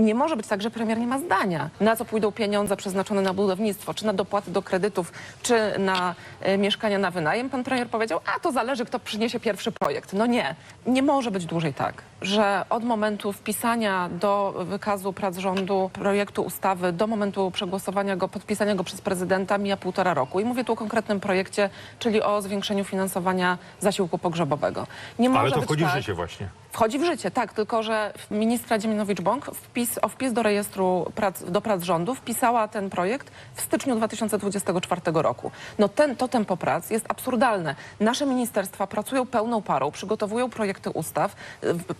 nie może być tak, że premier nie ma zdania, na co pójdą pieniądze przeznaczone na budownictwo, czy na dopłaty do kredytów, czy na e, mieszkania na wynajem. Pan premier powiedział, a to zależy, kto przyniesie pierwszy projekt. No nie, nie może być dłużej tak, że od momentu wpisania do wykazu prac rządu projektu ustawy, do momentu przegłosowania go, podpisania go przez prezydenta mija półtora roku. I mówię tu o konkretnym projekcie, czyli o zwiększeniu finansowania zasiłku pogrzebowego. Nie może Ale to być wchodzi w tak, życie właśnie. Wchodzi w życie, tak, tylko że ministra Dziemianowicz-Bąk wpis, o wpis do rejestru prac, do prac rządu wpisała ten projekt w styczniu 2024 roku. No ten, to tempo prac jest absurdalne. Nasze ministerstwa pracują pełną parą, przygotowują projekty ustaw,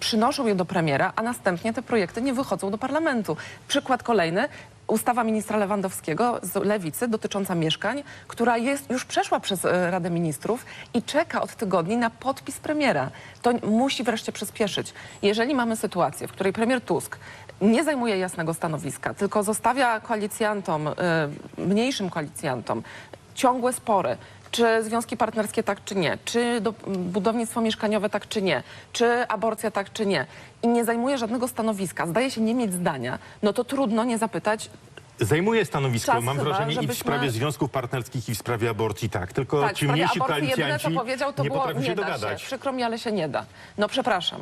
przynoszą je do premiera, a następnie te projekty nie wychodzą do parlamentu. Przykład kolejny. Ustawa ministra Lewandowskiego z Lewicy dotycząca mieszkań, która jest, już przeszła przez e, Radę Ministrów i czeka od tygodni na podpis premiera. To musi wreszcie przyspieszyć. Jeżeli mamy sytuację, w której premier Tusk nie zajmuje jasnego stanowiska, tylko zostawia koalicjantom, e, mniejszym koalicjantom, ciągłe spory, czy związki partnerskie tak czy nie, czy do, budownictwo mieszkaniowe tak czy nie, czy aborcja tak czy nie i nie zajmuje żadnego stanowiska, zdaje się nie mieć zdania, no to trudno nie zapytać, Zajmuje stanowisko, Czas mam chyba, wrażenie, i w żebyśmy- sprawie związków partnerskich, i w sprawie aborcji, tak. Tylko tak, ci mniejsi aborcji jedyne koalicjanci co powiedział to nie było potrafią nie się da dogadać. się, przykro mi, ale się nie da. No przepraszam.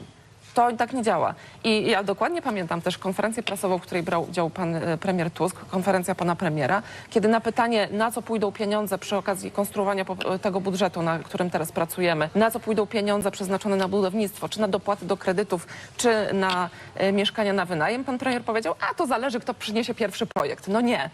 To tak nie działa. I ja dokładnie pamiętam też konferencję prasową, w której brał udział pan e, premier Tusk, konferencja pana premiera, kiedy na pytanie, na co pójdą pieniądze przy okazji konstruowania po- tego budżetu, na którym teraz pracujemy, na co pójdą pieniądze przeznaczone na budownictwo, czy na dopłaty do kredytów, czy na e, mieszkania na wynajem, pan premier powiedział, a to zależy, kto przyniesie pierwszy projekt. No nie.